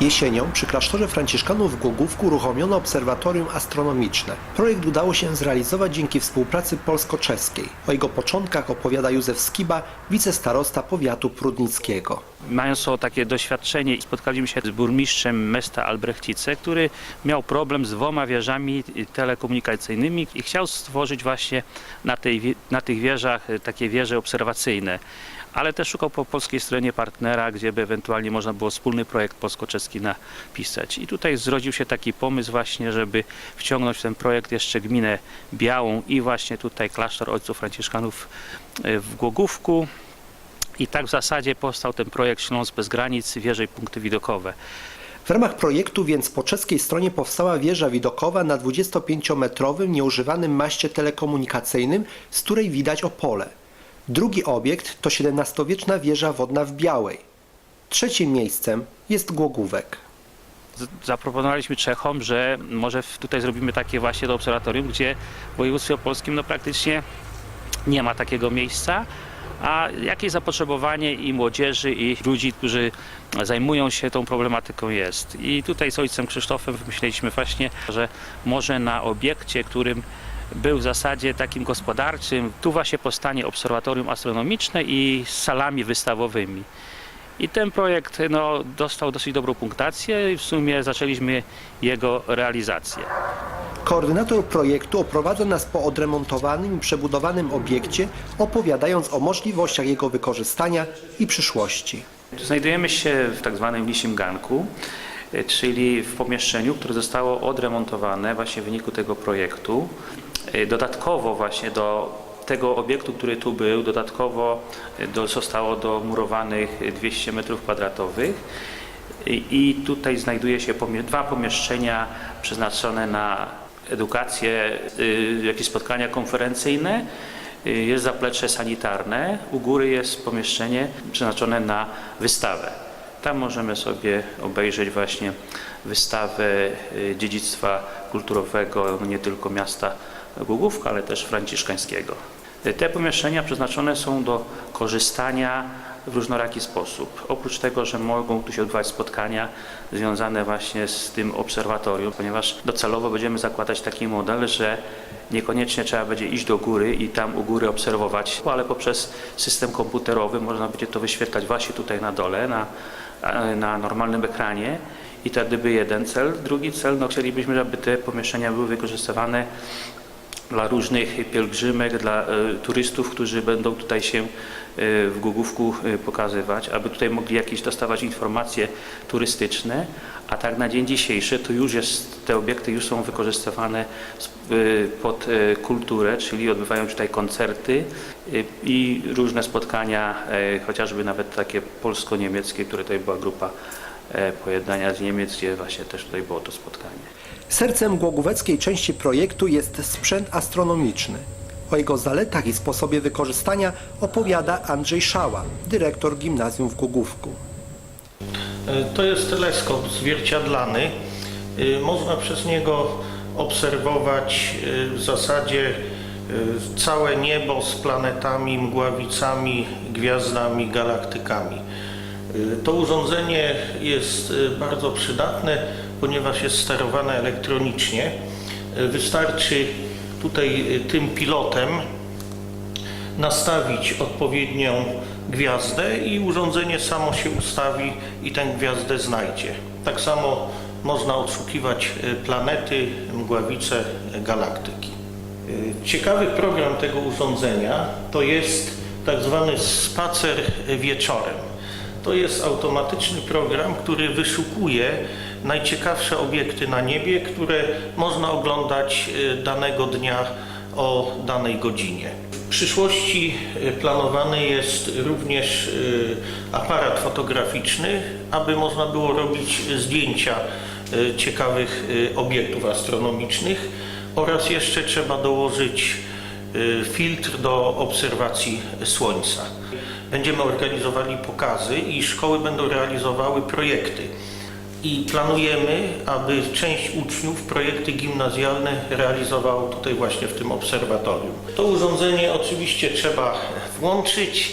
Jesienią przy klasztorze Franciszkanów w Głogówku uruchomiono obserwatorium astronomiczne. Projekt udało się zrealizować dzięki współpracy polsko-czeskiej. O jego początkach opowiada Józef Skiba, wicestarosta powiatu prudnickiego. Mając to takie doświadczenie, spotkaliśmy się z burmistrzem miasta Albrechtice, który miał problem z dwoma wieżami telekomunikacyjnymi i chciał stworzyć właśnie na, tej, na tych wieżach takie wieże obserwacyjne. Ale też szukał po polskiej stronie partnera, gdzie by ewentualnie można było wspólny projekt polsko-czeski napisać. I tutaj zrodził się taki pomysł właśnie, żeby wciągnąć w ten projekt jeszcze gminę Białą i właśnie tutaj klasztor ojców franciszkanów e, w Głogówku. I tak w zasadzie powstał ten projekt Śląsk bez granic, wieże i punkty widokowe. W ramach projektu więc po czeskiej stronie powstała wieża widokowa na 25-metrowym nieużywanym maście telekomunikacyjnym, z której widać Opole. Drugi obiekt to XVII-wieczna wieża wodna w Białej. Trzecim miejscem jest Głogówek. Zaproponowaliśmy Czechom, że może tutaj zrobimy takie właśnie to obserwatorium, gdzie w województwie opolskim no praktycznie nie ma takiego miejsca, a jakie zapotrzebowanie i młodzieży, i ludzi, którzy zajmują się tą problematyką jest. I tutaj z ojcem Krzysztofem wymyśliliśmy właśnie, że może na obiekcie, którym był w zasadzie takim gospodarczym, tu właśnie powstanie obserwatorium astronomiczne i z salami wystawowymi. I ten projekt no, dostał dosyć dobrą punktację i w sumie zaczęliśmy jego realizację. Koordynator projektu oprowadza nas po odremontowanym i przebudowanym obiekcie, opowiadając o możliwościach jego wykorzystania i przyszłości. Znajdujemy się w tak zwanym lisim ganku, czyli w pomieszczeniu, które zostało odremontowane właśnie w wyniku tego projektu. E, Dodatkowo właśnie do tego obiektu, który tu był, dodatkowo e, do, zostało domurowanych 200 metrów kwadratowych. I tutaj znajduje się dwa pomieszczenia przeznaczone na edukację, y, jakieś spotkania konferencyjne. Y, Jest zaplecze sanitarne, u góry jest pomieszczenie przeznaczone na wystawę. Tam możemy sobie obejrzeć właśnie wystawę y, dziedzictwa kulturowego nie tylko miasta Głogówka, ale też franciszkańskiego. Te pomieszczenia przeznaczone są do korzystania w różnoraki sposób. Oprócz tego, że mogą tu się odbywać spotkania związane właśnie z tym obserwatorium, ponieważ docelowo będziemy zakładać taki model, że niekoniecznie trzeba będzie iść do góry i tam u góry obserwować, ale poprzez system komputerowy można będzie to wyświetlać właśnie tutaj na dole, na, na normalnym ekranie. I to gdyby jeden cel. Drugi cel, no chcielibyśmy, żeby te pomieszczenia były wykorzystywane dla różnych pielgrzymek, dla e, turystów, którzy będą tutaj się e, w Głogówku e, pokazywać, aby tutaj mogli jakieś dostawać informacje turystyczne, a tak na dzień dzisiejszy to już jest, te obiekty już są wykorzystywane pod kulturę, czyli odbywają tutaj koncerty i różne spotkania, chociażby nawet takie polsko-niemieckie, które tutaj była grupa pojednania z Niemiec, gdzie właśnie też tutaj było to spotkanie. Sercem głogóweckiej części projektu jest sprzęt astronomiczny. O jego zaletach i sposobie wykorzystania opowiada Andrzej Szała, dyrektor gimnazjum w Głogówku. E, To jest teleskop zwierciadlany. E, Można przez niego obserwować e, w zasadzie e, całe niebo z planetami, mgławicami, gwiazdami, galaktykami. E, To urządzenie jest e, bardzo przydatne, ponieważ jest sterowane elektronicznie. E, Wystarczy tutaj tym pilotem nastawić odpowiednią gwiazdę i urządzenie samo się ustawi i tę gwiazdę znajdzie. Tak samo można odszukiwać planety, mgławice, galaktyki. Ciekawy program tego urządzenia to jest tak zwany spacer wieczorem. To jest automatyczny program, który wyszukuje najciekawsze obiekty na niebie, które można oglądać e, danego dnia o danej godzinie. W przyszłości e, planowany jest również e, aparat fotograficzny, aby można było robić zdjęcia ciekawych obiektów astronomicznych oraz jeszcze trzeba dołożyć filtr do obserwacji Słońca. Będziemy organizowali pokazy i szkoły będą realizowały projekty. I planujemy, aby część uczniów projekty gimnazjalne realizowało tutaj właśnie w tym obserwatorium. To urządzenie oczywiście trzeba włączyć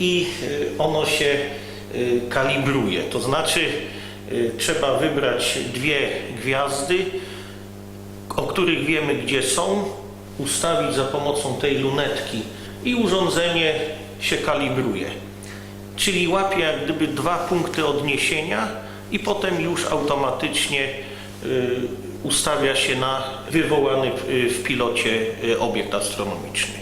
i y, ono się y, kalibruje. To znaczy y, trzeba wybrać dwie gwiazdy, o których wiemy gdzie są, ustawić za pomocą tej lunetki i urządzenie się kalibruje. Czyli łapie jak gdyby dwa punkty odniesienia i potem już automatycznie y, ustawia się na wywołany y, w pilocie y, obiekt astronomiczny.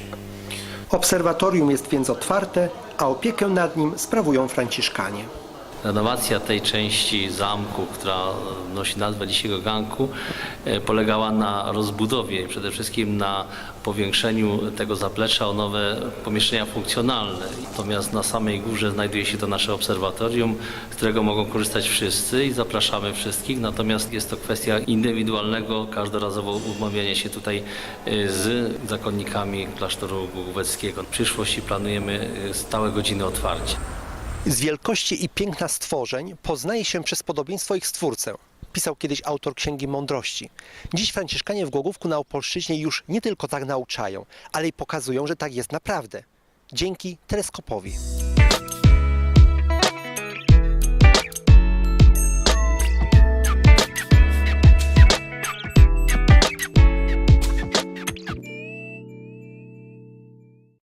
Obserwatorium jest więc otwarte, a opiekę nad nim sprawują Franciszkanie. Renowacja tej części zamku, która nosi nazwę dzisiejszego ganku, e, polegała na rozbudowie i przede wszystkim na powiększeniu tego zaplecza o nowe pomieszczenia funkcjonalne. Natomiast na samej górze znajduje się to nasze obserwatorium, z którego mogą korzystać wszyscy i zapraszamy wszystkich. Natomiast jest to kwestia indywidualnego, każdorazowo umawiania się tutaj e, z zakonnikami klasztoru główeckiego. W przyszłości planujemy e, stałe godziny otwarcia. Z wielkości i piękna stworzeń poznaje się przez podobieństwo ich stwórcę. Pisał kiedyś autor Księgi Mądrości. Dziś Franciszkanie w Głogówku na Opolszczyźnie już nie tylko tak nauczają, ale i pokazują, że tak jest naprawdę. Dzięki teleskopowi.